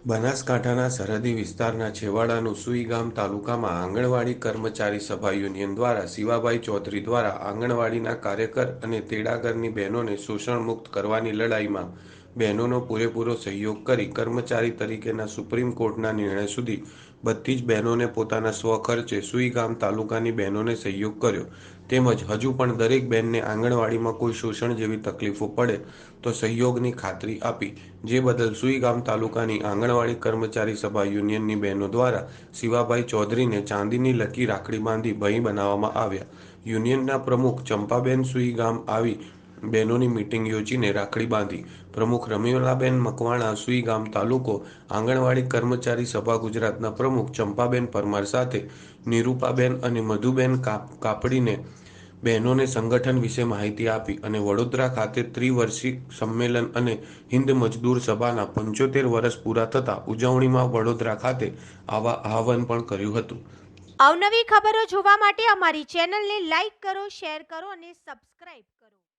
બનાસકાંઠાના સરહદી વિસ્તારના છેવાડાનું સુઈ ગામ તાલુકામાં આંગણવાડી કર્મચારી સભા યુનિયન દ્વારા શિવાભાઈ ચૌધરી દ્વારા આંગણવાડીના કાર્યકર અને તેડાગરની બહેનોને શોષણ મુક્ત કરવાની લડાઈમાં બહેનોનો પૂરેપૂરો સહયોગ કરી કર્મચારી તરીકેના સુપ્રીમ કોર્ટના નિર્ણય સુધી બધી જ બહેનોને પોતાના સ્વખર્ચે સુઈગામ તાલુકાની બહેનોને સહયોગ કર્યો. તેમજ હજુ પણ દરેક બહેનને આંગણવાડીમાં કોઈ શોષણ જેવી તકલીફો પડે તો સહયોગની ખાતરી આપી. જે બદલ સુઈગામ તાલુકાની આંગણવાડી કર્મચારી સભા યુનિયનની બહેનો દ્વારા શિવાભાઈ ચૌધરીને ચાંદીની લકી રાખડી બાંધી ભય બનાવવામાં આવ્યા. યુનિયનના પ્રમુખ ચંપાબેન સુઈગામ આવી બહેનોની મિટિંગ યોજીને રાખડી બાંધી. પ્રમુખ રમીલાબેન મકવાણા, સુઈ ગામ તાલુકો, આંગણવાડી કર્મચારી સભા ગુજરાતના પ્રમુખ ચંપાબેન પરમાર સાથે નિરૂપાબેન અને મધુબેન કાપ- કાપડીને બહેનોને સંગઠન વિશે માહિતી આપી અને વડોદરા ખાતે ત્રિવર્ષિક સંમેલન અને હિન્દ મજદૂર સભાના પંચોતેર વર્ષ પૂરા થતા ઉજવણીમાં વડોદરા ખાતે આવા આહવાન પણ કર્યું હતું. અવનવી ખબરો જોવા માટે અમારી ચેનલને લાઈક કરો, શેર કરો અને સબસ્ક્રાઇબ કરો.